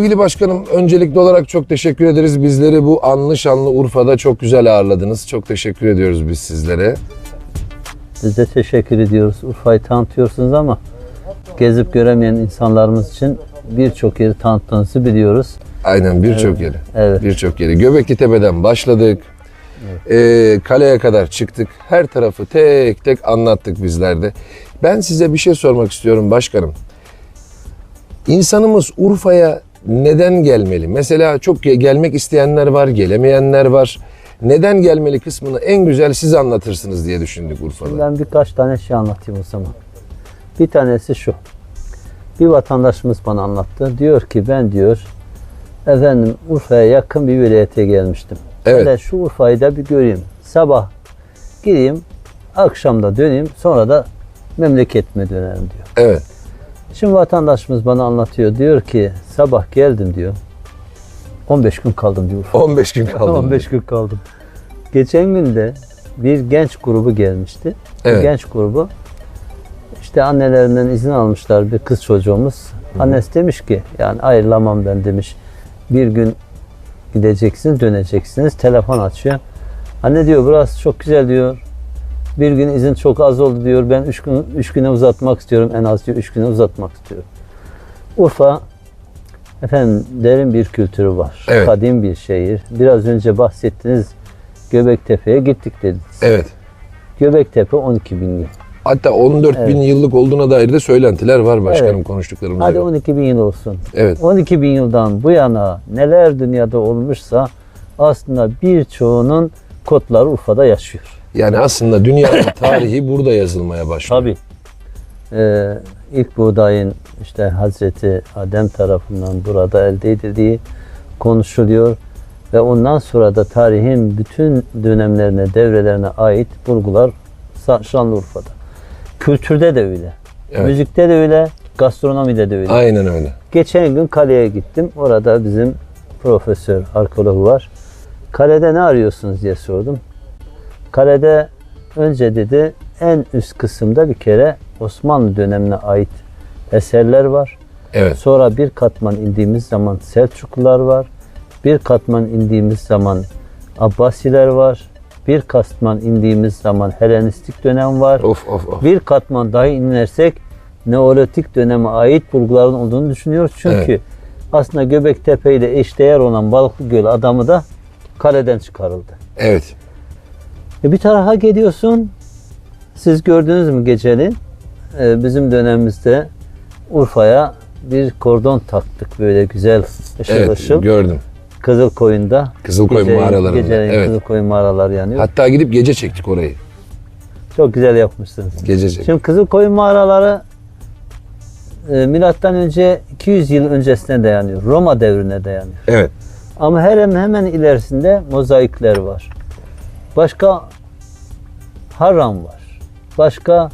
Sevgili başkanım öncelikli olarak çok teşekkür ederiz. Bizleri bu anlı şanlı Urfa'da çok güzel ağırladınız. Çok teşekkür ediyoruz biz sizlere. Biz de teşekkür ediyoruz. Urfa'yı tanıtıyorsunuz ama gezip göremeyen insanlarımız için birçok yeri tanıttığınızı biliyoruz. Aynen birçok yeri. Evet. Birçok yeri. Göbekli Tepe'den başladık. Ee, kaleye kadar çıktık. Her tarafı tek tek anlattık bizler de. Ben size bir şey sormak istiyorum başkanım. İnsanımız Urfa'ya neden gelmeli? Mesela çok ge- gelmek isteyenler var, gelemeyenler var. Neden gelmeli kısmını en güzel siz anlatırsınız diye düşündük Urfa'da. Ben birkaç tane şey anlatayım o zaman. Bir tanesi şu. Bir vatandaşımız bana anlattı. Diyor ki ben diyor efendim Urfa'ya yakın bir vilayete gelmiştim. Evet. Hele şu Urfa'yı da bir göreyim. Sabah gireyim, akşam da döneyim, sonra da memleketime dönerim diyor. Evet. Şimdi vatandaşımız bana anlatıyor. Diyor ki sabah geldim diyor. 15 gün kaldım diyor. 15 gün kaldı. 15 gün kaldım. Geçen gün de bir genç grubu gelmişti. Evet. genç grubu işte annelerinden izin almışlar bir kız çocuğumuz. Annesi demiş ki yani ayrılamam ben demiş. Bir gün gideceksiniz döneceksiniz. Telefon açıyor. Anne diyor burası çok güzel diyor. Bir gün izin çok az oldu diyor. Ben üç, gün, üç güne uzatmak istiyorum. En az diyor üç güne uzatmak istiyorum. Urfa efendim derin bir kültürü var. Evet. Kadim bir şehir. Biraz önce bahsettiniz Göbektepe'ye gittik dediniz. Evet. Göbektepe 12 bin yıl. Hatta 14 bin yıllık olduğuna dair de söylentiler var başkanım Evet. konuştuklarımıza Hadi göre. 12 bin yıl olsun. Evet. 12 bin yıldan bu yana neler dünyada olmuşsa aslında birçoğunun kodları Urfa'da yaşıyor. Yani aslında dünyanın tarihi burada yazılmaya başlıyor. Tabii. Ee, ilk buğdayın işte Hazreti Adem tarafından burada elde edildiği konuşuluyor ve ondan sonra da tarihin bütün dönemlerine, devrelerine ait bulgular Şanlıurfa'da. Kültürde de öyle. Evet. Müzikte de öyle, gastronomide de öyle. Aynen öyle. Geçen gün kaleye gittim. Orada bizim profesör, arkeolog var. Kalede ne arıyorsunuz diye sordum. Kalede önce dedi en üst kısımda bir kere Osmanlı dönemine ait eserler var. Evet. Sonra bir katman indiğimiz zaman Selçuklular var. Bir katman indiğimiz zaman Abbasiler var. Bir katman indiğimiz zaman Helenistik dönem var. Of of of. Bir katman daha inersek Neolitik döneme ait bulguların olduğunu düşünüyoruz. Çünkü Evet. aslında Göbektepe ile eşdeğer olan Balıklı Göl adamı da kaleden çıkarıldı. Evet. E bir tarafa geliyorsun. Siz gördünüz mü geceli? Ee, bizim dönemimizde Urfa'ya bir kordon taktık böyle güzel ışıl Evet ışıl. gördüm. Kızılkoyun'da. Kızılkoyun Gece- mağaralarında, Geceleyin evet. Kızılkoyun mağaralar yanıyor. Hatta gidip gece çektik orayı. Çok güzel yapmışsınız. Gece çektik. Şimdi Kızılkoyun mağaraları e, milattan önce 200 yıl öncesine dayanıyor. Roma devrine dayanıyor. Evet. Ama hemen hemen ilerisinde mozaikler var. Başka Harran var. Başka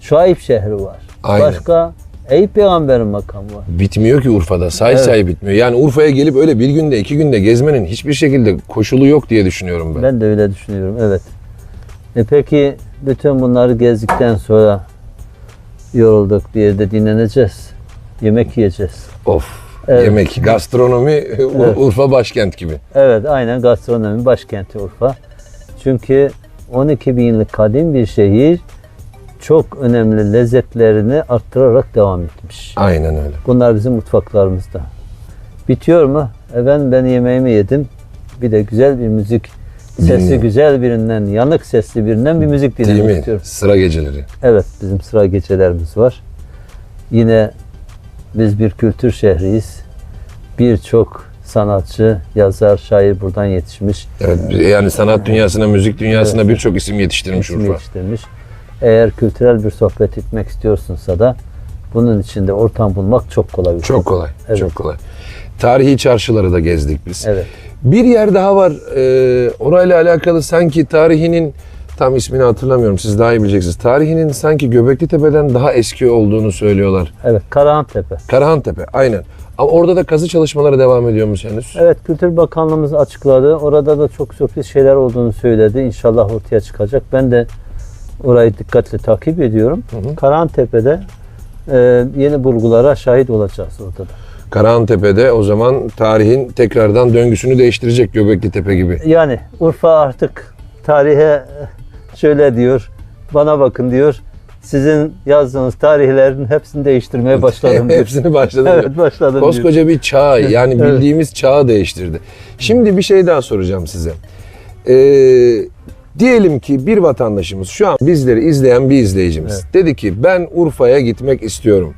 Şuayb şehri var. Aynen. Başka Eyüp Peygamber'in makamı var. Bitmiyor ki Urfa'da. Say Evet. say bitmiyor. Yani Urfa'ya gelip öyle bir günde iki günde gezmenin hiçbir şekilde koşulu yok diye düşünüyorum ben. Ben de öyle düşünüyorum. Evet. E peki bütün bunları gezdikten sonra yorulduk bir yerde dinleneceğiz. Yemek yiyeceğiz. Of. Evet. Yemek, gastronomi Evet. Urfa başkent gibi. Evet aynen gastronomi başkenti Urfa. Çünkü 12 bin yıllık kadim bir şehir çok önemli lezzetlerini arttırarak devam etmiş. Aynen öyle. Bunlar bizim mutfaklarımızda. Bitiyor mu? Efendim ben yemeğimi yedim. Bir de güzel bir müzik sesi Dinliyorum. güzel birinden, yanık sesli birinden bir müzik Değil dinlemek mi? istiyorum. Sıra geceleri. Evet bizim sıra gecelerimiz var. Yine biz bir kültür şehriyiz. Birçok sanatçı, yazar, şair buradan yetişmiş. Evet. Yani sanat dünyasına, müzik dünyasına birçok isim yetiştirmiş isim Urfa. yetiştirmiş. Eğer kültürel bir sohbet etmek istiyorsunsa da bunun içinde ortam bulmak çok kolay. bir. Çok kolay. Evet. Çok kolay. Tarihi çarşıları da gezdik biz. Evet. Bir yer daha var. Ee, orayla alakalı sanki tarihinin tam ismini hatırlamıyorum. Siz daha iyi bileceksiniz. Tarihinin sanki Göbekli Tepe'den daha eski olduğunu söylüyorlar. Evet, Karahantepe. Karahan Tepe. Aynen. Ama orada da kazı çalışmaları devam ediyormuş henüz. Evet, Kültür Bakanlığımız açıkladı. Orada da çok sürpriz şeyler olduğunu söyledi. İnşallah ortaya çıkacak. Ben de orayı dikkatle takip ediyorum. hı. Karahantepe'de e, yeni bulgulara şahit olacağız orada da. Karahantepe'de o zaman tarihin tekrardan döngüsünü değiştirecek Göbekli Tepe gibi. Yani Urfa artık tarihe şöyle diyor, bana bakın diyor. Sizin yazdığınız tarihlerin hepsini değiştirmeye başladım diyor. Hepsini başladı diyor. evet başladım diyor. Koskoca bir çağ yani Evet. bildiğimiz çağı değiştirdi. Şimdi bir şey daha soracağım size. Ee, diyelim ki bir vatandaşımız şu an bizleri izleyen bir izleyicimiz dedi ki ben Urfa'ya gitmek istiyorum.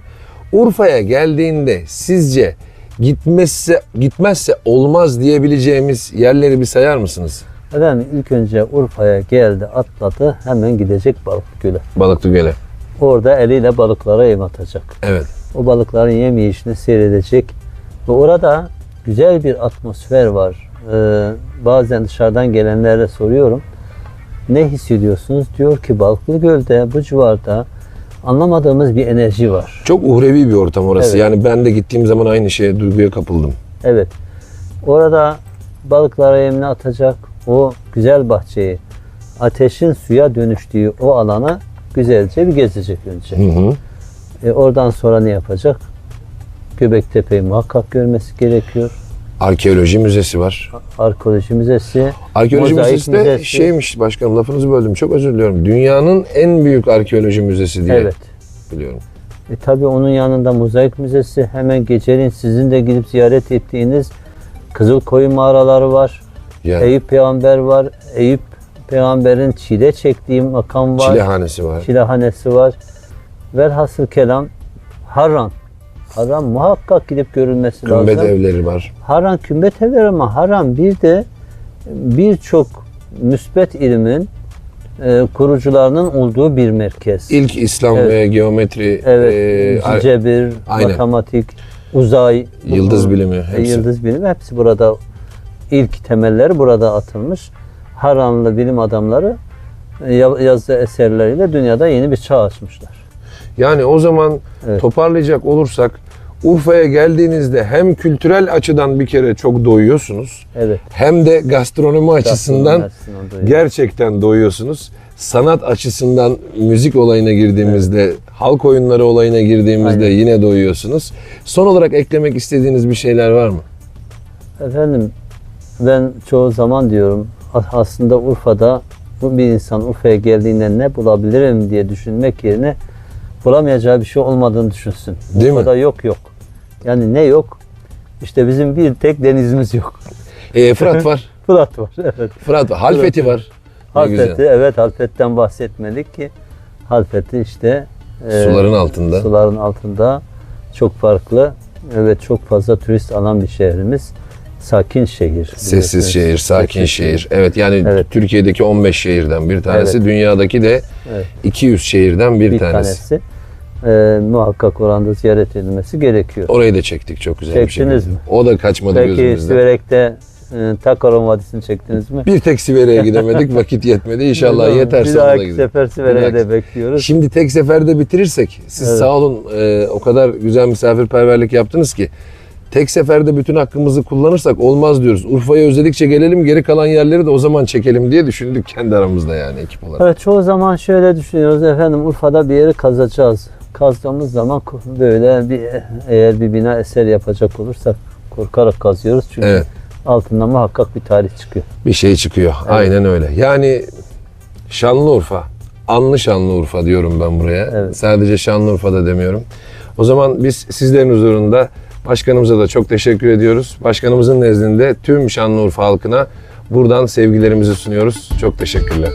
Urfa'ya geldiğinde sizce gitmezse gitmezse olmaz diyebileceğimiz yerleri bir sayar mısınız? Efendim ilk önce Urfa'ya geldi, atladı, hemen gidecek Balıkgöl'e. Balıklı Göl'e. Orada eliyle balıklara yem atacak. Evet. O balıkların yem yiyişini seyredecek. Ve orada güzel bir atmosfer var. Ee, bazen dışarıdan gelenlere soruyorum. Ne hissediyorsunuz? Diyor ki Balıklı Göl'de bu civarda anlamadığımız bir enerji var. Çok uhrevi bir ortam orası. Evet. Yani ben de gittiğim zaman aynı şeye, duyguya kapıldım. Evet. Orada balıklara yemini atacak. O güzel bahçeyi, ateşin suya dönüştüğü o alana güzelce bir gezecek önce. Hı hı. E, oradan sonra ne yapacak? Göbektepe'yi muhakkak görmesi gerekiyor. Arkeoloji müzesi var. Arkeoloji müzesi, Arkeoloji mozaik müzesi de müzesi. şeymiş başkanım lafınızı böldüm. Çok özür diliyorum. Dünyanın en büyük arkeoloji müzesi diye Evet. biliyorum. E, tabii onun yanında mozaik müzesi hemen geçerin sizin de gidip ziyaret ettiğiniz Kızılkoyu mağaraları var. Yani Eyüp peygamber var. Eyüp peygamberin çile çektiği makam var. çilehanesi var. Çilehanesi var. Velhasıl kelam Harran. Harran muhakkak gidip görülmesi Kümbet lazım. evleri var. Harran kümbet evleri ama Harran bir de birçok müsbet ilimin e, kurucularının olduğu bir merkez. İlk İslam Evet. ve geometri, evet, e, cebir, aynen. matematik, uzay, yıldız bilimi e, hepsi. yıldız bilimi hepsi burada ilk temelleri burada atılmış. Harranlı bilim adamları e, ya- yazdığı eserleriyle dünyada yeni bir çağ açmışlar. Yani o zaman Evet. toparlayacak olursak Urfa'ya geldiğinizde hem kültürel açıdan bir kere çok doyuyorsunuz Evet. hem de gastronomi açısından açısından doyuyor. gerçekten doyuyorsunuz. Sanat açısından müzik olayına girdiğimizde, halk oyunları olayına girdiğimizde Aynen. yine doyuyorsunuz. Son olarak eklemek istediğiniz bir şeyler var mı? Efendim ben çoğu zaman diyorum aslında Urfa'da bu bir insan Urfa'ya geldiğinde ne bulabilirim diye düşünmek yerine bulamayacağı bir şey olmadığını düşünsün. Değil mi? Urfa'da yok yok. Yani ne yok? İşte bizim bir tek denizimiz yok. Ee, Fırat var. Fırat var. Evet. Fırat var. Halfeti var. Ne Halfeti, güzel. evet Halfet'ten bahsetmedik ki Halfeti işte e, Suların altında. suların altında çok farklı ve çok fazla turist alan bir şehrimiz. Sakin şehir. Sessiz şehir, sakin Sessiz şehir. Evet yani Evet. Türkiye'deki 15 şehirden bir tanesi, Evet. dünyadaki de Evet. 200 şehirden bir, bir tanesi. tanesi. E, muhakkak oranda ziyaret edilmesi gerekiyor. Orayı da çektik çok güzel bir Çektiniz şekilde. mi? O da kaçmadı Peki gözümüzden. Siverek'te e, Takaron Vadisi'ni çektiniz mi? Bir tek Siverek'e gidemedik, vakit yetmedi. İnşallah Bir ona da dahaki gidelim. sefer Siverek'e Bir de bekliyoruz. Şimdi tek seferde bitirirsek, siz Evet. sağ olun e, o kadar güzel misafirperverlik yaptınız ki tek seferde bütün hakkımızı kullanırsak olmaz diyoruz. Urfa'yı özledikçe gelelim, geri kalan yerleri de o zaman çekelim diye düşündük kendi aramızda yani ekip olarak. Evet çoğu zaman şöyle düşünüyoruz efendim Urfa'da bir yeri kazacağız. Kazdığımız zaman böyle bir eğer bir bina eser yapacak olursak korkarak kazıyoruz çünkü Evet. altında muhakkak bir tarih çıkıyor. Bir şey çıkıyor. Aynen öyle. Yani Şanlıurfa, anlı Şanlıurfa diyorum ben buraya. Evet. Sadece Şanlıurfa'da demiyorum. O zaman biz sizlerin huzurunda başkanımıza da çok teşekkür ediyoruz. Başkanımızın nezdinde tüm Şanlıurfa halkına buradan sevgilerimizi sunuyoruz. Çok teşekkürler.